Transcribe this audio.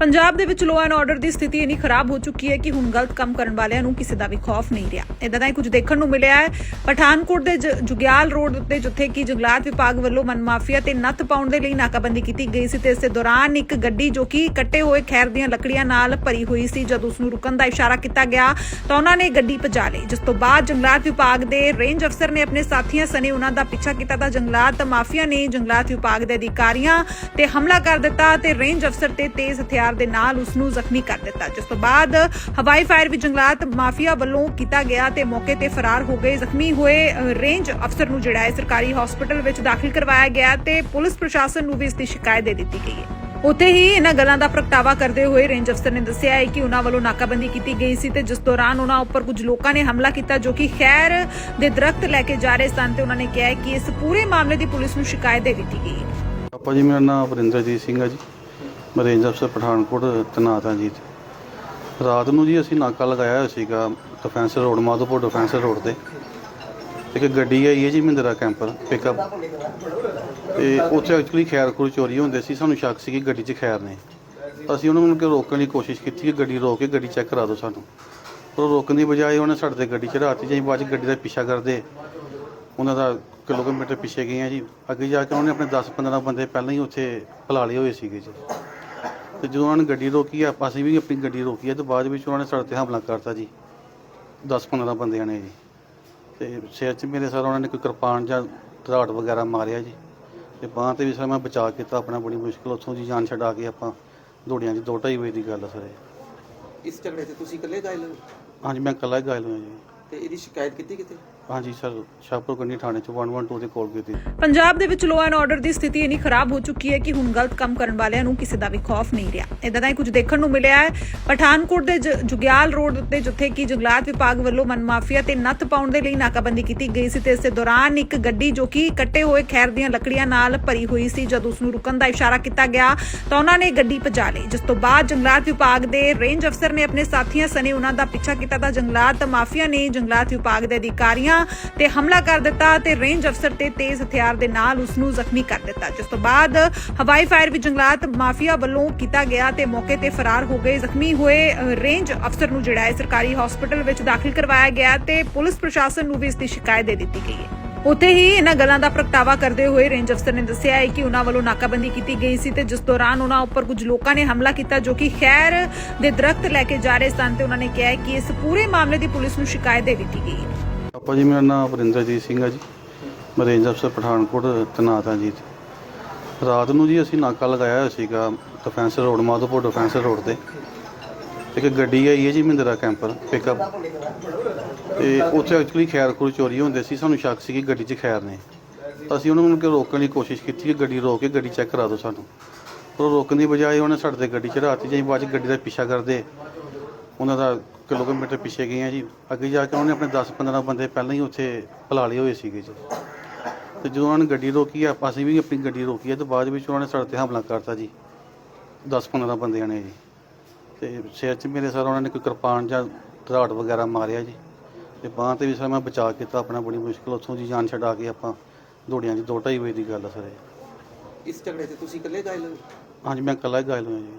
ਪੰਜਾਬ ਦੇ ਵਿੱਚ law and order ਦੀ ਸਥਿਤੀ ਇੰਨੀ ਖਰਾਬ ਹੋ ਚੁੱਕੀ ਹੈ ਕਿ ਹੁਣ ਗਲਤ ਕੰਮ ਕਰਨ ਵਾਲਿਆਂ ਨੂੰ ਕਿਸੇ ਦਾ ਵੀ ਖੌਫ ਨਹੀਂ ਰਿਹਾ। ਇਦਾਂ ਦਾ ਹੀ ਕੁਝ ਦੇਖਣ ਨੂੰ ਮਿਲਿਆ ਹੈ। ਪਠਾਨਕੋਟ ਦੇ ਜੁਗਿਆਲ ਰੋਡ ਉੱਤੇ ਜਿੱਥੇ ਕਿ ਜੰਗਲਾਤ ਵਿਭਾਗ ਵੱਲੋਂ ਮਨਮਾਫੀਆ ਤੇ ਨੱਥ ਪਾਉਣ ਦੇ ਲਈ ਨਾਕਾਬੰਦੀ ਕੀਤੀ ਗਈ ਸੀ ਤੇ ਇਸੇ ਦੌਰਾਨ ਇੱਕ ਗੱਡੀ ਜੋ ਕਿ ਕੱਟੇ ਹੋਏ ਖੈਰ ਦੀਆਂ ਲੱਕੜੀਆਂ ਨਾਲ ਭਰੀ ਹੋਈ ਸੀ, ਜਦ ਉਸ ਨੂੰ ਰੁਕਣ ਦਾ ਇਸ਼ਾਰਾ ਕੀਤਾ ਗਿਆ, ਤਾਂ ਉਹਨਾਂ ਨੇ ਗੱਡੀ ਭਜਾ ਲਈ। ਜਿਸ ਤੋਂ ਬਾਅਦ ਜੰਗਲਾਤ ਵਿਭਾਗ ਦੇ ਰੇਂਜ ਅਫਸਰ ਨੇ ਆਪਣੇ ਸਾਥੀਆਂ ਸਣੇ ਉਹਨਾਂ ਦਾ ਪਿੱਛਾ ਕੀਤਾ ਤਾਂ ਜੰਗਲਾਤ ਮਾਫੀਆ ਨੇ ਜੰਗਲਾਤ ਵਿਭਾਗ ਦੇ ਅਧਿਕਾਰੀਆਂ ਤੇ ਹਮਲਾ ਕਰ ਦਿੱਤਾ ਤੇ ਰੇਂਜ ਅਫਸਰ ਤੇ ਤੇਜ਼ ਹਥਿਆਰ ਦੇ ਨਾਲ ਉਸ ਨੂੰ ਜ਼ਖਮੀ ਕਰ ਦਿੱਤਾ। ਜਿਸ ਤੋਂ ਬਾਅਦ ਹਵਾਈ ਫਾਇਰ ਵੀ ਜੰਗਲਾਤ ਮਾਫੀਆ ਵੱਲੋਂ ਕੀਤਾ ਗਿਆ ਤੇ ਮੌਕੇ ਤੇ ਫਰਾਰ ਹੋ ਗਏ। ਜ਼ਖਮੀ ਹੋਏ ਰੇਂਜ ਅਫਸਰ ਨੂੰ ਜਿਹੜਾ ਹੈ ਸਰਕਾਰੀ ਹਸਪਤਾਲ ਵਿੱਚ ਦਾਖਲ ਕਰਵਾਇਆ ਗਿਆ ਤੇ ਪੁਲਿਸ ਪ੍ਰਸ਼ਾਸਨ ਨੂੰ ਵੀ ਇਸ ਦੀ ਸ਼ਿਕਾਇਤ ਦੇ ਦਿੱਤੀ ਗਈ ਹੈ। ਉੱਥੇ ਹੀ ਇਹਨਾਂ ਗੱਲਾਂ ਦਾ ਪ੍ਰਗਟਾਵਾ ਕਰਦੇ ਹੋਏ ਰੇਂਜ ਅਫਸਰ ਨੇ ਦੱਸਿਆ ਹੈ ਕਿ ਉਹਨਾਂ ਵੱਲੋਂ ਨਾਕਾਬੰਦੀ ਕੀਤੀ ਗਈ ਸੀ ਤੇ ਜਿਸ ਦੌਰਾਨ ਉਹਨਾਂ ਉੱਪਰ ਕੁਝ ਲੋਕਾਂ ਨੇ ਹਮਲਾ ਕੀਤਾ ਜੋ ਕਿ ਖੈਰ ਦੇ ਦਰਖਤ ਲੈ ਕੇ ਜਾ ਰਹੇ ਸਨ ਤੇ ਉਹਨਾਂ ਨੇ ਕਿਹਾ ਕਿ ਇਸ ਪੂਰੇ ਮਾਮਲੇ ਦੀ ਪੁਲਿਸ ਨੂੰ ਸ਼ਿਕਾਇਤ ਦੇ ਦਿੱਤੀ ਗਈ ਹੈ। ਪਾਪਾ ਜੀ, ਮੇਰਾ ਨਾਮ ਵਰਿੰਦਰਜੀਤ ਸਿੰਘ ਹੈ ਜੀ। ਰੇਂਜ ਅਫਸਰ ਪਠਾਨਕੋਟ ਤੈਨਾਤ ਹਾਂ ਜੀ। ਰਾਤ ਨੂੰ ਜੀ ਅਸੀਂ ਨਾਕਾ ਲਗਾਇਆ ਹੋਇਆ ਸੀਗਾ defence road Madhopur defence road ਤੇ। ਇੱਕ ਗੱਡੀ ਆਈ ਹੈ ਜੀ ਮਹਿੰਦਰਾ ਕੈਂਪਰ ਪਿਕਅਪ ਤੇ ਉੱਥੇ ਐਕਚੁਅਲੀ ਖੈਰ ਖੂਰ ਚੋਰੀ ਹੁੰਦੇ ਸੀ, ਸਾਨੂੰ ਸ਼ੱਕ ਸੀ ਕਿ ਗੱਡੀ 'ਚ ਖੈਰ ਨੇ। ਅਸੀਂ ਉਹਨਾਂ ਨੂੰ ਕਿ ਰੋਕਣ ਦੀ ਕੋਸ਼ਿਸ਼ ਕੀਤੀ ਕਿ ਗੱਡੀ ਰੋਕ ਕੇ ਗੱਡੀ ਚੈੱਕ ਕਰਾ ਦਿਓ ਸਾਨੂੰ। ਪਰ ਉਹ ਰੋਕਣ ਦੀ ਬਜਾਏ ਉਹਨੇ ਸਾਡੇ ਤੇ ਗੱਡੀ ਚੜਾਤੀ ਜੀ ਬਾਅਦ 'ਚ ਗੱਡੀ ਦਾ ਪਿੱਛਾ ਕਰਦੇ। ਉਹਨਾਂ ਦਾ ਕਿਲੋਮੀਟਰ ਪਿੱਛੇ ਗਏ ਆ ਜੀ। ਅੱਗੇ ਜਾ ਕੇ ਉਹਨੇ ਆਪਣੇ 10-15 ਬੰਦੇ ਪਹਿਲਾਂ ਹੀ ਉੱਥੇ ਭੁਲਾ ਲਏ ਹੋਏ ਸੀਗੇ ਜੀ। ਤੇ ਜਦੋਂ ਉਹਨਾਂ ਨੇ ਗੱਡੀ ਰੋਕੀ ਆ ਅਸੀਂ ਵੀ ਆਪਣੀ ਗੱਡੀ ਰੋਕੀ ਆ ਤੇ ਬਾਅਦ ਵਿੱਚ ਉਹਨਾਂ ਨੇ ਸਾਡੇ ਤੇ ਹਮਲਾ ਕਰਤਾ ਜੀ। 10-15 ਬੰਦਿਆਂ ਨੇ ਜੀ। ਤੇ ਸਿਰ 'ਚ ਮੇਰੇ ਸਰ ਉਹਨਾਂ ਨੇ ਕੋਈ ਕਿਰਪਾਨ ਜਾਂ ਧਰਾੜ ਵਗੈਰਾ ਮਾਰਿਆ ਜੀ। ਤੇ ਬਾਂਹ ਤੇ ਵੀ ਸਰ ਮੈਂ ਬਚਾ ਕੀਤਾ ਆਪਣਾ ਬੜੀ ਮੁਸ਼ਕਲ ਉੱਥੋਂ ਦੀ ਜਾਨ ਛਡਾ ਕੇ ਆਪਾਂ ਦੌੜੀਆਂ ਜੀ ਦੋ ਢਾਈ ਵਜੇ ਦੀ ਗੱਲ ਆ ਸਰ ਇਹ। ਇਸ ਝਗੜੇ ਤੇ ਤੁਸੀਂ ਇਕੱਲੇ ਗਾਇਲ ਹੋ? ਹਾਂਜੀ ਮੈਂ ਇਕੱਲਾ ਹੀ ਘਾਇਲ ਹੋਇਆ ਜੀ। ਤੇ ਇਹਦੀ ਸ਼ਿਕਾਇਤ ਕੀਤੀ ਕਿਤੇ? ਹਾਂਜੀ, ਸਰ, ਸ਼ਾਹਪੁਰ ਕੰਡੀ ਥਾਣੇ 'ਚ 112 ਦੇ ਕੋਲ ਕੀਤੀ। ਪੰਜਾਬ ਦੇ ਵਿੱਚ ਲਾਅ ਐਂਡ ਆਰਡਰ ਦੀ ਸਥਿਤੀ ਇੰਨੀ ਖਰਾਬ ਹੋ ਚੁੱਕੀ ਹੈ ਕਿ ਹੁਣ ਗਲਤ ਕੰਮ ਕਰਨ ਵਾਲਿਆਂ ਨੂੰ ਕਿਸੇ ਦਾ ਵੀ ਖੌਫ ਨਹੀਂ ਰਿਹਾ। ਇਦਾਂ ਦਾ ਹੀ ਕੁਝ ਦੇਖਣ ਨੂੰ ਮਿਲਿਆ ਹੈ। ਪਠਾਨਕੋਟ ਦੇ ਜ- ਜੁਗਿਆਲ ਰੋਡ ਉੱਤੇ ਜਿੱਥੇ ਕਿ ਜੰਗਲਾਤ ਵਿਭਾਗ ਵੱਲੋਂ ਮਨਮਾਫੀਆ ਤੇ ਨੱਥ ਪਾਉਣ ਦੇ ਲਈ ਨਾਕਾਬੰਦੀ ਕੀਤੀ ਗਈ ਸੀ ਤੇ ਇਸੇ ਦੌਰਾਨ ਇੱਕ ਗੱਡੀ ਜੋ ਕਿ ਕੱਟੇ ਹੋਏ ਖੈਰ ਦੀਆਂ ਲੱਕੜੀਆਂ ਨਾਲ ਭਰੀ ਹੋਈ ਸੀ, ਜਦ ਉਸ ਨੂੰ ਰੁਕਣ ਦਾ ਇਸ਼ਾਰਾ ਕੀਤਾ ਗਿਆ, ਤਾਂ ਉਹਨਾਂ ਨੇ ਗੱਡੀ ਭਜਾ ਲਈ। ਜਿਸ ਤੋਂ ਬਾਅਦ ਜੰਗਲਾਤ ਵਿਭਾਗ ਦੇ ਰੇਂਜ ਅਫਸਰ ਨੇ ਆਪਣੇ ਸਾਥੀਆਂ ਸਣੇ ਉਹਨਾਂ ਦਾ ਪਿੱਛਾ ਕੀਤਾ ਤਾਂ ਜੰਗਲਾਤ ਮਾਫੀਆ ਨੇ ਜੰਗਲਾਤ ਵਿਭਾਗ ਦੇ ਅਧਿਕਾਰੀਆਂ ਤੇ ਹਮਲਾ ਕਰ ਦਿੱਤਾ ਤੇ ਰੇਂਜ ਅਫਸਰ ਤੇ ਤੇਜ਼ ਹਥਿਆਰ ਦੇ ਨਾਲ ਉਸ ਨੂੰ ਜ਼ਖਮੀ ਕਰ ਦਿੱਤਾ। ਜਿਸ ਤੋਂ ਬਾਅਦ ਹਵਾਈ ਫਾਇਰ ਵੀ ਜੰਗਲਾਤ ਮਾਫੀਆ ਵੱਲੋਂ ਕੀਤਾ ਗਿਆ ਤੇ ਮੌਕੇ ਤੇ ਫਰਾਰ ਹੋ ਗਏ। ਜ਼ਖਮੀ ਹੋਏ ਰੇਂਜ ਅਫਸਰ ਨੂੰ ਜਿਹੜਾ ਹੈ ਸਰਕਾਰੀ ਹਸਪਤਾਲ ਵਿੱਚ ਦਾਖਲ ਕਰਵਾਇਆ ਗਿਆ ਤੇ ਪੁਲਿਸ ਪ੍ਰਸ਼ਾਸਨ ਨੂੰ ਵੀ ਇਸ ਦੀ ਸ਼ਿਕਾਇਤ ਦੇ ਦਿੱਤੀ ਗਈ ਹੈ। ਉੱਥੇ ਹੀ ਇਹਨਾਂ ਗੱਲਾਂ ਦਾ ਪ੍ਰਗਟਾਵਾ ਕਰਦੇ ਹੋਏ ਰੇਂਜ ਅਫਸਰ ਨੇ ਦੱਸਿਆ ਹੈ ਕਿ ਉਹਨਾਂ ਵੱਲੋਂ ਨਾਕਾਬੰਦੀ ਕੀਤੀ ਗਈ ਸੀ ਤੇ ਜਿਸ ਦੌਰਾਨ ਉਹਨਾਂ ਉੱਪਰ ਕੁਝ ਲੋਕਾਂ ਨੇ ਹਮਲਾ ਕੀਤਾ ਜੋ ਕਿ ਖੈਰ ਦੇ ਦਰਖਤ ਲੈ ਕੇ ਜਾ ਰਹੇ ਸਨ ਤੇ ਉਹਨਾਂ ਨੇ ਕਿਹਾ ਕਿ ਇਸ ਪੂਰੇ ਮਾਮਲੇ ਦੀ ਪੁਲਿਸ ਨੂੰ ਸ਼ਿਕਾਇਤ ਦੇ ਦਿੱਤੀ ਗਈ ਹੈ। ਪਾਪਾ ਜੀ ਮੇਰਾ ਨਾਮ ਵਰਿੰਦਰਜੀਤ ਸਿੰਘ ਹੈ ਜੀ। ਮੈਂ ਰੇਂਜ ਅਫਸਰ ਪਠਾਨਕੋਟ, ਤੈਨਾਤ ਹਾਂ ਜੀ ਰਾਤ ਨੂੰ ਜੀ ਅਸੀਂ ਨਾਕਾ ਲਗਾਇਆ ਹੋਇਆ ਸੀਗਾ defence road Madhopur defence road ਤੇ। ਇੱਕ ਗੱਡੀ ਆਈ ਹੈ ਜੀ ਮਹਿੰਦਰਾ ਕੈਂਪਰ ਪਿਕਅਪ ਤੇ ਉੱਥੇ ਐਕਚੁਅਲੀ ਖੈਰ ਖੂਰ ਚੋਰੀ ਹੁੰਦੇ ਸੀ, ਸਾਨੂੰ ਸ਼ੱਕ ਸੀ ਕਿ ਗੱਡੀ 'ਚ ਖੈਰ ਨੇ। ਅਸੀਂ ਉਹਨਾਂ ਨੂੰ ਕਿ ਰੋਕਣ ਦੀ ਕੋਸ਼ਿਸ਼ ਕੀਤੀ ਕਿ ਗੱਡੀ ਰੋਕ ਕੇ ਗੱਡੀ ਚੈੱਕ ਕਰਾ ਦਿਓ ਸਾਨੂੰ। ਪਰ ਉਹ ਰੋਕਣ ਦੀ ਬਜਾਏ ਉਹਨੇ ਸਾਡੇ ਤੇ ਗੱਡੀ ਚੜਾਤੀ ਜੀ ਬਾਅਦ 'ਚ ਗੱਡੀ ਦਾ ਪਿੱਛਾ ਕਰਦੇ। ਉਹਨਾਂ ਦਾ ਕਿਲੋਮੀਟਰ ਪਿੱਛੇ ਗਏ ਆ ਜੀ। ਅੱਗੇ ਜਾ ਕੇ ਉਹਨੇ ਆਪਣੇ 10-15 ਬੰਦੇ ਪਹਿਲਾਂ ਹੀ ਉੱਥੇ ਭੁਲਾ ਲਏ ਹੋਏ ਸੀਗੇ ਜੀ। ਤੇ ਜਦੋਂ ਉਹਨਾਂ ਨੇ ਗੱਡੀ ਰੋਕੀ ਆ ਅਸੀਂ ਵੀ ਆਪਣੀ ਗੱਡੀ ਰੋਕੀ ਆ ਤੇ ਬਾਅਦ ਵਿੱਚ ਉਹਨਾਂ ਨੇ ਸਾਡੇ ਤੇ ਹਮਲਾ ਕਰਤਾ ਜੀ। 10-15 ਬੰਦਿਆਂ ਨੇ ਜੀ। ਤੇ ਸਿਰ 'ਚ ਮੇਰੇ ਸਰ ਉਹਨਾਂ ਨੇ ਕੋਈ ਕਿਰਪਾਨ ਜਾਂ ਧਰਾੜ ਵਗੈਰਾ ਮਾਰਿਆ ਜੀ। ਤੇ ਬਾਂਹ ਤੇ ਵੀ ਸਰ ਮੈਂ ਬਚਾ ਕੀਤਾ ਆਪਣਾ ਬੜੀ ਮੁਸ਼ਕਲ ਉੱਥੋਂ ਦੀ ਜਾਨ ਛਡਾ ਕੇ ਆਪਾਂ ਦੌੜੀਆਂ ਜੀ ਦੋ ਢਾਈ ਵਜੇ ਦੀ ਗੱਲ ਆ ਸਰ ਇਹ। ਇਸ ਝਗੜੇ ਤੇ ਤੁਸੀਂ ਇਕੱਲੇ ਗਾਇਲ ਹੋ? ਹਾਂਜੀ ਮੈਂ ਇਕੱਲਾ ਹੀ ਘਾਇਲ ਹੋਇਆ ਜੀ।